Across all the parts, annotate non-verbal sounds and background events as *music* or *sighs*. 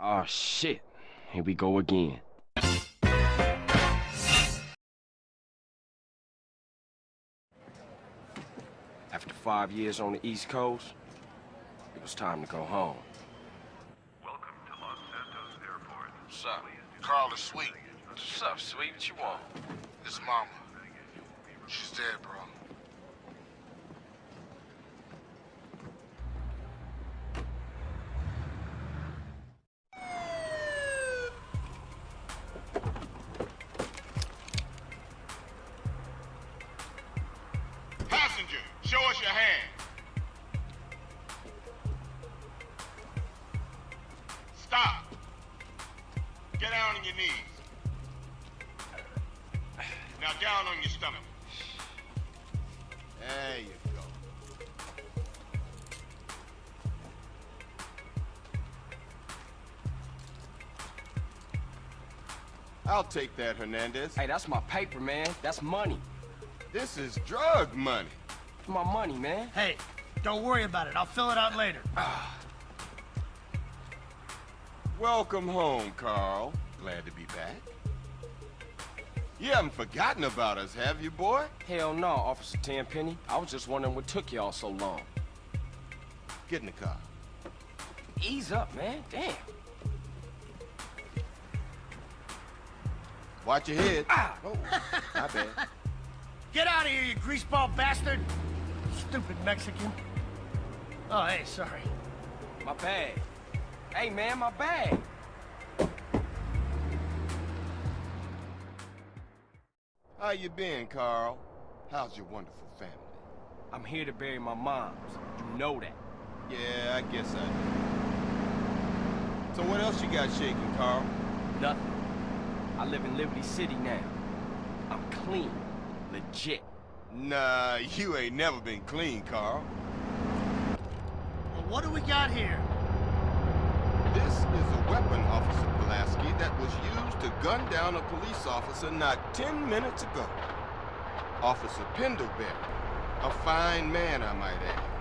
Oh shit. Here we go again. After five years on the East Coast, it was time to go home. Welcome to Los Santos Airport. What's up? Carl is sweet. What's up, sweet? What you want? His mama. She's dead, bro. Your hand. Stop. Get down on your knees. Now down on your stomach. There you go. I'll take that, Hernandez. Hey, that's my paper, man. That's money. This is drug money. It's my money, man. Hey, don't worry about it. I'll fill it out later. *sighs* Welcome home, Carl. Glad to be back. You haven't forgotten about us, have you, boy? Hell no, Officer Tenpenny. I was just wondering what took y'all so long. Get in the car. Ease up, man. Damn. Watch your head. Ah! Oh, my bad. *laughs* Get out of here, you greaseball bastard! Stupid Mexican. Oh, hey, sorry. My bag. Hey, man, my bag. How you been, Carl? How's your wonderful family? I'm here to bury my moms. You know that. Yeah, I guess I do. So what else you got shaking, Carl? Nothing. I live in Liberty City now. I'm clean. Legit. Nah, you ain't never been clean, Carl. Well, what do we got here? This is a weapon, Officer Pulaski, that was used to gun down a police officer not 10 minutes ago. Officer Pendleberry. A fine man, I might add.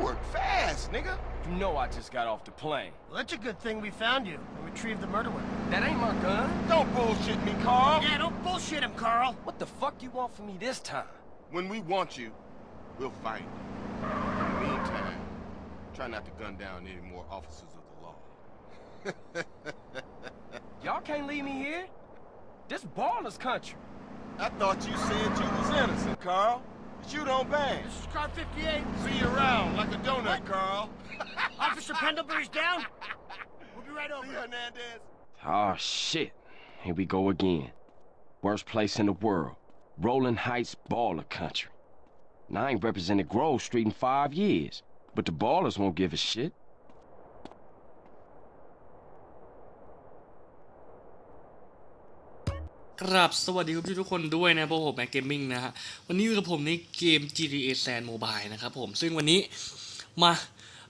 You work fast, nigga. You know I just got off the plane. Well, that's a good thing we found you and retrieved the murder weapon. That ain't my gun. Don't bullshit me, Carl. Yeah, don't bullshit him, Carl. What the fuck do you want from me this time? When we want you, we'll find you. In the meantime, try not to gun down any more officers of the law. *laughs* Y'all can't leave me here. This baller's country. I thought you said you was innocent, Carl. But you don't bang. This is car 58. See you around like a donut, What? Carl. *laughs* Officer Pendlebury's down. We'll be right over. See, Hernandez? Oh shit. Here we go again. Worst place in the world. Rolling Heights baller country. Now I ain't represented Grove Street in five years. But the ballers won't give a shit. ครับสวัสดีคุณผู้ชมทุกคนด้วยนะพวกผมแม็กเกมมิ่งนะฮะวันนี้อยู่กับผมในเกม GTA San Mobile นะครับผมซึ่งวันนี้มา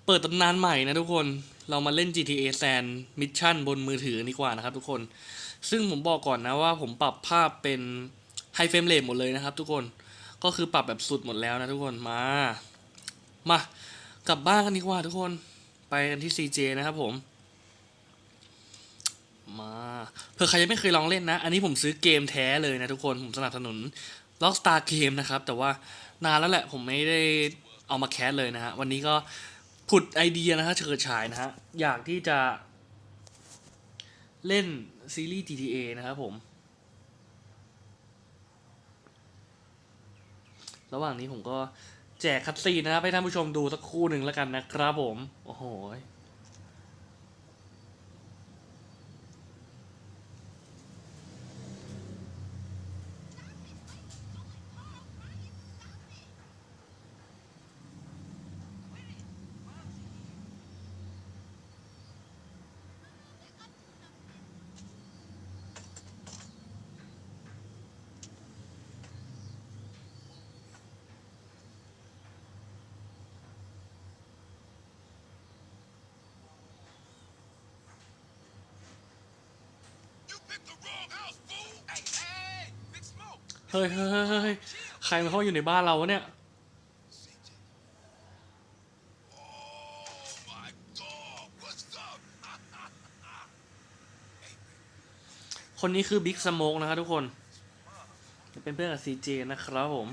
เปิดตำนานใหม่นะทุกคนเรามาเล่น GTA San Mission บนมือถือดีกว่านะครับทุกคน ซึ่งผมบอกก่อนนะว่าผมปรับภาพเป็นไฮเฟรมเรทหมดเลยนะครับทุกคนก็คือปรับแบบสุดหมดแล้วนะทุกคนมามากลับบ้านกันดีกว่าทุกคนไปกันที่ CJ นะครับผม มาเผื่อใครยังไม่เคยลองเล่นนะ อันนี้ผมซื้อเกมแท้เลยนะทุกคนผมสนับสนุน Rockstar Game นะครับ แต่ว่านานแล้วแหละผมไม่ได้เอามาแคสเลยนะฮะ วันนี้ก็ผุดไอเดียนะฮะเฉิดฉายนะฮะ อยากที่จะ เล่นซีรีส์ GTA นะครับผม ระหว่างนี้ผมก็แจกคัตซีนนะครับให้ท่านผู้ชมดูสักคู่หนึ่งแล้วกันนะครับผม โอ้โห เฮ้ยเฮ้ยใครมาเข้าอยู่ในบ้านเราเนี่ย คนนี้คือบิ๊กสโมกนะครับทุกคน เป็นเพื่อนกับซีเจนะครับผม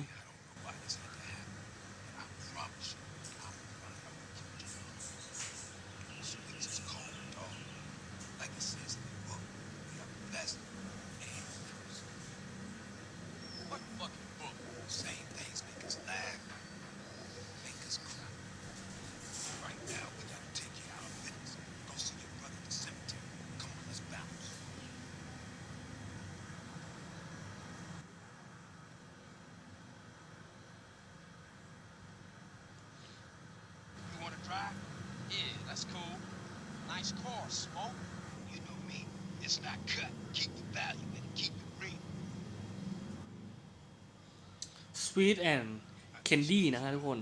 Yeah, that's cool. Nice car, Smoke. You know me. It's not cut. Keep the value in it. Keep it real. Sweet and Candy นะฮะทุกคน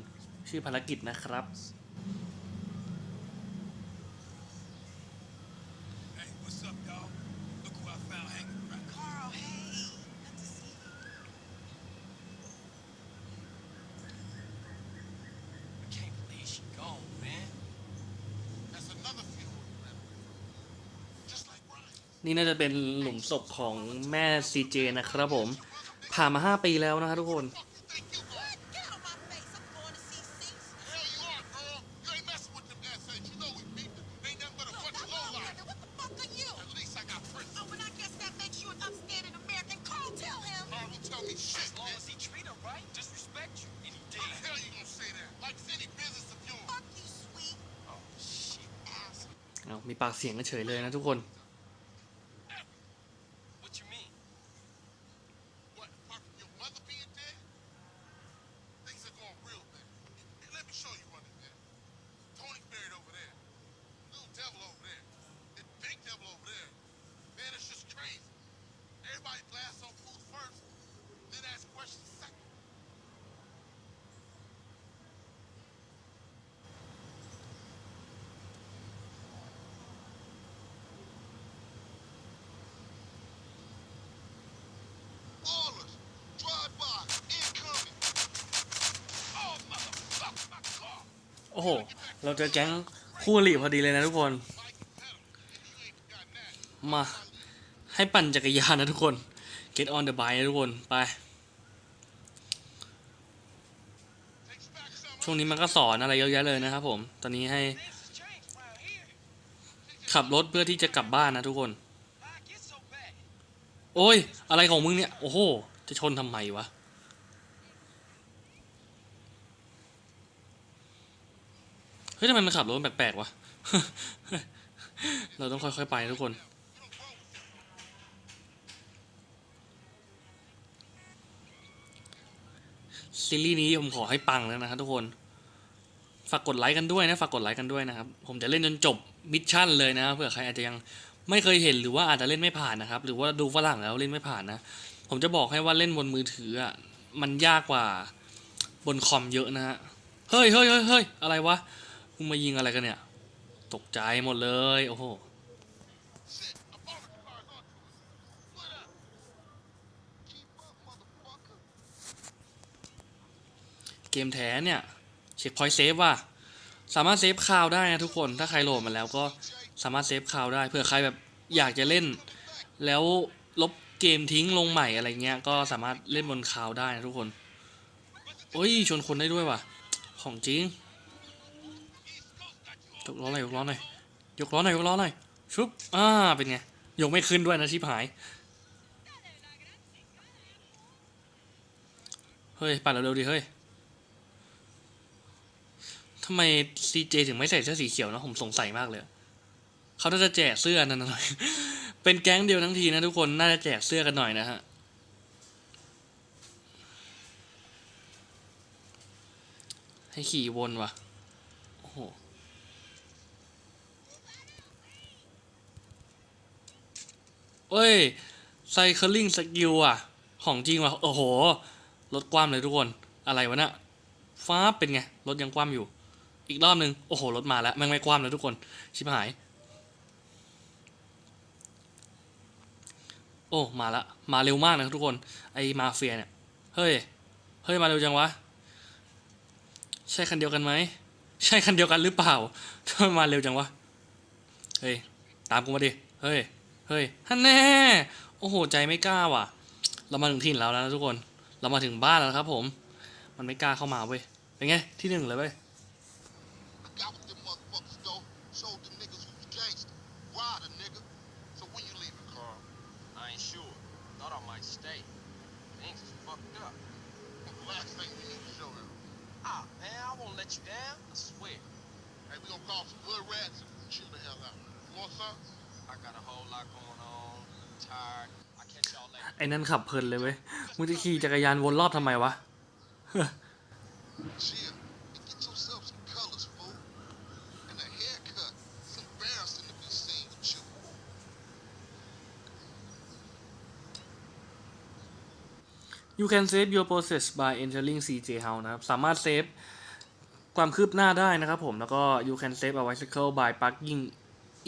ชื่อภารกิจนะครับ Hey, what's up, y'all? Look who I found hanging around. นี่น่าจะเป็นหลุมศพของแม่ซีเจนะครับผม ผ่านมา 5 ปีแล้วนะฮะทุกคน What? Get out of my face. I'm going to see Cease. Hell you are, girl. You ain't messing with them essays. You know we beat them. Ain't nothing but a Look, bunch of I'm not lowlife. women. What the fuck are you? At least I got Prince. Oh, and I guess that makes you an upstanding American. Carl, tell him. Carl don't tell me shit, As long man. as he treat her right, disrespect you, and he How the did. hell you gonna say that? Like it's any business of yours. Fuck you, sweet Oh, shit. ass. เอามีปากเสียงกันเฉยเลยนะทุกคน โอ้โห เราเจอแก๊งคู่อริพอดีเลยนะทุกคน มา ให้ปั่นจักรยานนะทุกคน get on the bike นะทุกคน ไป ช่วงนี้มันก็สอนอะไรเยอะแยะเลยนะครับผม ตอนนี้ให้ ขับรถเพื่อที่จะกลับบ้านนะทุกคน โอ้ย อะไรของมึงเนี่ย โอ้โห จะชนทำไมวะ เฮ้ยทำไมมันขับรถแปลกๆวะ เราต้องค่อยๆไปทุกคนซีรีส์นี้ผมขอให้ปังแล้วนะครับทุกคน ฝากกดไลค์กันด้วยนะฝากกดไลค์กันด้วยนะครับ ผมจะเล่นจนจบมิชชั่นเลยนะเผื่อใครอาจจะยังไม่เคยเห็นหรือว่าอาจจะเล่นไม่ผ่านนะครับ หรือว่าดูฝรั่งแล้วเล่นไม่ผ่านนะ ผมจะบอกให้ว่าเล่นบนมือถืออะมันยากกว่าบนคอมเยอะนะฮะเฮ้ยเฮ้ยเฮ้ยเฮ้ยอะไรวะ มึงมายิงอะไรกันเนี่ย ตกใจหมดเลย โอ้โหเกมแท้เนี่ย เช็คพอยต์เซฟว่ะสามารถเซฟคราวได้นะทุกคนถ้าใครโหลดมาแล้วก็สามารถเซฟคราวได้เผื่อใครแบบอยากจะเล่น แล้วลบเกมทิ้งลงใหม่อะไรเงี้ยก็สามารถเล่นบนคราวได้นะทุกคนโอ้ยชนคนได้ด้วยว่ะ ของจริง ยกล้อหน่อยยกล้อหน่อยยกล้อหน่อยยกล้อหน่อยชุบอ่าเป็นไงยกไม่ขึ้นด้วยนะชิบหายเฮ้ยปั่นเร็วๆดิเฮ้ยทำไมซีเจถึงไม่ใส่เสื้อสีเขียวนะผมสงสัยมากเลยเขาน่าจะแจกเสื้อนั่นหน่อย เป็นแก๊งเดียวทั้งทีนะทุกคนน่าจะแจกเสื้อกันหน่อยนะฮะให้ขี่วนว่ะ โอ้โห เอ้ยไซเคิลลิงสกิลอะของจริงว่ะโอ้โหรถกว้ามเลยทุกคนอะไรวะเนี่ยฟ้าเป็นไงรถยังกว้ามอยู่ อีกรอบหนึ่งโอ้โหรถมาแล้วแม่งไม่กว้ามแล้วทุกคน ชิบหาย โอ้มาละมาเร็วมากนะทุกคน ไอมาเฟียเนี่ยเฮ้ยเฮ้ยมาเร็วจังวะใช่คันเดียวกันไหมใช่คันเดียวกันหรือเปล่าทำไมมาเร็วจังวะเฮ้ยตามกูมาดิเฮ้ย เฮ้ยฮันแน่ โอ้โห ใจไม่กล้าว่ะ เรามาถึงถิ่นแล้วนะทุกคน เรามาถึงบ้านแล้วครับผม มันไม่กล้าเข้ามาเว้ย เป็นไง ที่หนึ่งเลยเว้ย Got with them motherfuckers though. Showed them niggas who's gangster. Ride a nigga. So when you leaving, Carl? I ain't sure. Thought I might stay. Things is fucked up. Last thing we need to show them. Ah, man, I won't let you down. I swear. Hey, we gonna call some hood rats and chill the hell out. You want some? I got a whole lot going on. I'm tired. I catch y'all later. ไอ้นั่นขับเพลินเลยเว้ย มึงจะขี่จักรยานวนรอบทำไมวะ Chill. And get yourself some colors, fool. And a haircut. It's embarrassing to be seen with you. You can save your process by entering CJ House นะครับ สามารถเซฟความคืบหน้าได้นะครับผม แล้วก็ you can save a bicycle by parking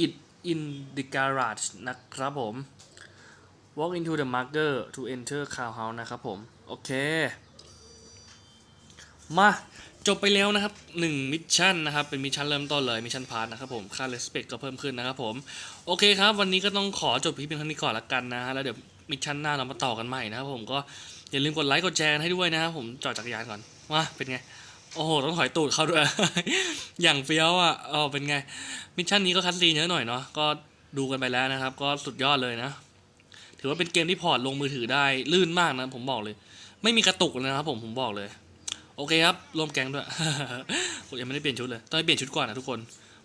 it in the garage นะครับผม walk into the marker to enter car house นะครับผม โอเค มาจบไปแล้วนะครับ1มิชชั่นนะครับ เป็นมิชชั่นเริ่มต้นเลย มิชชั่นพาร์ทนะครับผม ค่า respect ก็เพิ่มขึ้นนะครับผม โอเคครับ วันนี้ก็ต้องขอจบเพียงเท่านี้ก่อนละกันนะฮะ แล้วเดี๋ยวมิชชั่นหน้าเรามาต่อกันใหม่นะครับผม ก็อย่าลืมกดไลค์กดแชร์ให้ด้วยนะครับผมจอดจักรยานก่อนมาเป็นไง โอ้โห ต้องถอยตูดเข้าด้วย อย่างเฟี้ยวอะเออเป็นไง มิชชั่นนี้ก็คัดซีนเยอะหน่อยเนาะ ก็ดูกันไปแล้วนะครับ ก็สุดยอดเลยนะ ถือว่าเป็นเกมที่พอร์ตลงมือถือได้ลื่นมากนะ ผมบอกเลย ไม่มีกระตุกเลยนะครับผมผมบอกเลย โอเคครับ รวมแก๊งด้วยผมยังไม่ได้เปลี่ยนชุดเลย ต้องไปเปลี่ยนชุดก่อนนะทุกคน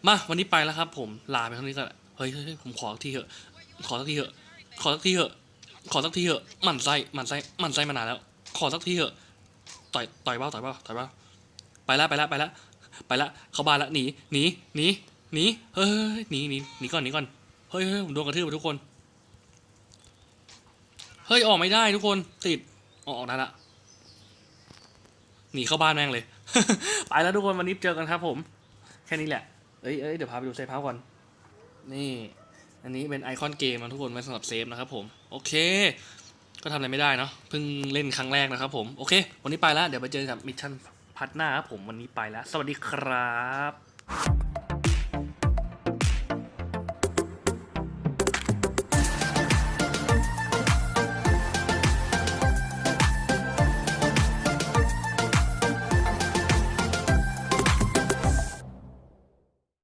มา วันนี้ไปแล้วครับ ผม ลาไปเท่านี้ก่อนเฮ้ยผมขอสักทีเถอะ ขอสักทีเถอะ ขอสักทีเถอะ ขอสักทีเถอะ หมั่นไส้ หมั่นไส้ หมั่นไส้มานานแล้ว ขอสักทีเถอะ ต่อย ต่อยเบ้าต่อยเบ้าต่อยเบ้า ไปแล้วไปแล้วไปแล้วไปแล้วเข้าบ้านล้วหนีหนีหนีหนีเฮ้ยหนีหนีหนีก่อนหนีก่อนเฮ้ยเฮ้ยผมโดนกระทืบไปทุกคนเฮ้ยออกไม่ได้ทุกคนติดออกออกได้ละหนีเข้าบ้านแม่งเลย ไปแล้วทุกคนวันนี้เจอกันครับผม แค่นี้แหละเอ้ยเอ้ยเดี๋ยวพาไปดูเซฟเฮาส์ก่อน นี่ อันนี้เป็นไอคอนเกมนะทุกคนไว้สำหรับเซฟนะครับผม โอเค ก็ทำอะไรไม่ได้เนาะเพิ่งเล่นครั้งแรกนะครับผม โอเค วันนี้ไปแล้ว เดี๋ยวไปเจอกับมิชชั่น พัดหน้าครับผมวันนี้ไปแล้ว สวัสดีครับ